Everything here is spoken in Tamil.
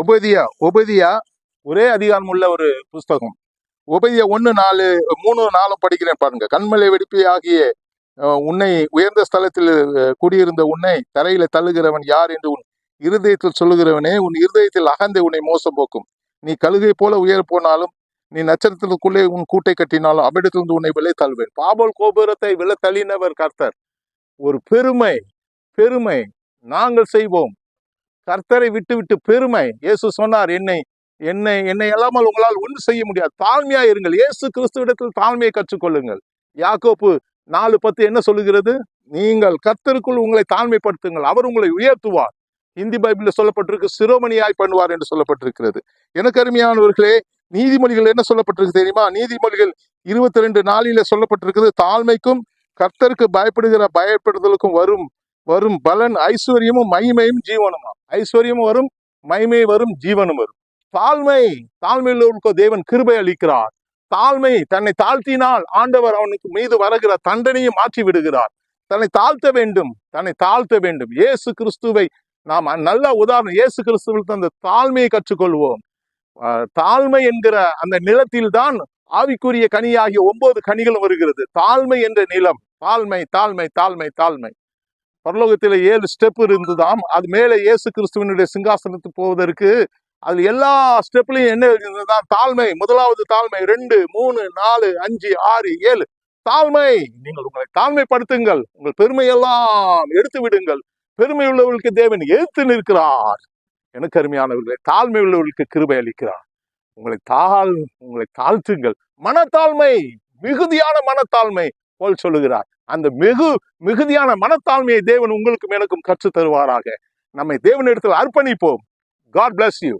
உபதியா உபதியா ஒரே அதிகாரம் உள்ள ஒரு புஸ்தகம். உபதியா ஒன்று நாலு மூணு நாலும் படிக்கிறேன் பாருங்க. கண்மலை வெடிப்பு ஆகிய உன்னை உயர்ந்த ஸ்தலத்தில் குடியிருந்த உன்னை தரையில தள்ளுகிறவன் யார் என்று உன் இருதயத்தில் சொல்லுகிறவனே உன் இருதயத்தில் அகந்தை உன்னை மோசம் போக்கும். நீ கழுகை போல உயர் போனாலும் நீ நட்சத்திரத்துக்குள்ளே உன் கூட்டை கட்டினாலும் அவ்விடத்திலிருந்து உன்னை விலை தள்ளுவேன். பாபோல் கோபுரத்தை விலை தள்ளினவர் கர்த்தர். ஒரு பெருமை பெருமை நாங்கள் செய்வோம். கர்த்தரை விட்டு விட்டு பெருமை. இயேசு சொன்னார் என்னை என்னை என்னை இல்லாமல் உங்களால் ஒன்றும் செய்ய முடியாது. தாழ்மையா இருங்கள். இயேசு கிறிஸ்துவிடத்தில் தாழ்மையை கற்றுக்கொள்ளுங்கள். யாக்கோப்பு நாலு பத்து என்ன சொல்லுகிறது? நீங்கள் கர்த்தருக்குள் உங்களை தாழ்மைப்படுத்துங்கள். அவர் உங்களை உயர்த்துவார். ஹிந்தி பைபிளில் சொல்லப்பட்டிருக்கு சிரோமணியாய் பண்ணுவார் என்று சொல்லப்பட்டிருக்கிறது. எனக்கு அருமையானவர்களே நீதிமொழிகள் என்ன சொல்லப்பட்டிருக்கு தெரியுமா? நீதிமொழிகள் இருபத்தி ரெண்டு நாளில சொல்லப்பட்டிருக்குது தாழ்மைக்கும் கர்த்தருக்கு பயப்படுகிற பயப்படுதலுக்கும் வரும் வரும் பலன் ஐஸ்வர்யமும் மகிமையும் ஜீவனுமா? ஐஸ்வர்யமும் வரும் மகிமை வரும் ஜீவனும் வரும். தாழ்மை தாழ்மையில் உள்ள தேவன் கிருபை அளிக்கிறார். தாழ்மை தன்னை தாழ்த்தினால் ஆண்டவர் அவனுக்கு மீது வருகிற தண்டனையை மாற்றி விடுகிறார். தன்னை தாழ்த்த வேண்டும் தன்னை தாழ்த்த வேண்டும். இயேசு கிறிஸ்துவை நாம் நல்ல உதாரணம் இயேசு கிறிஸ்துவில் தந்த தாழ்மையை கற்றுக்கொள்வோம். தாழ்மை என்கிற அந்த நிலத்தில் தான் ஆவிக்குரிய கனியாகிய ஒன்பது கனிகளும் வருகிறது. தாழ்மை என்ற நிலம் தாழ்மை தாழ்மை தாழ்மை தாழ்மை. பரலோகத்தில் ஏழு ஸ்டெப் இருந்ததாம். அது மேலே இயேசு கிறிஸ்துவனுடைய சிங்காசனத்துக்கு போவதற்கு அதில் எல்லா ஸ்டெப்லையும் என்ன இருந்ததுதான் தாழ்மை முதலாவது தாழ்மை ரெண்டு மூணு நாலு அஞ்சு ஆறு ஏழு. தாழ்மை நீங்கள் உங்களை தாழ்மைப்படுத்துங்கள். உங்கள் பெருமையெல்லாம் எடுத்து விடுங்கள். பெருமை உள்ளவர்களுக்கு தேவன் எழுத்து நிற்கிறார். எனக்கு அருமையானவர்களை தாழ்மை உள்ளவர்களுக்கு கிருபை அளிக்கிறார். உங்களை தாழ் உங்களை தாழ்த்துங்கள். மனத்தாழ்மை மிகுதியான மனத்தாழ்மை போல் சொல்லுகிறார். அந்த மிகு மிகுதியான மனத்தாழ்மையை தேவன் உங்களுக்கும் எனக்கும் கற்று தருவாராக நம்மை தேவனிடத்தில் அர்ப்பணிப்போம். God bless you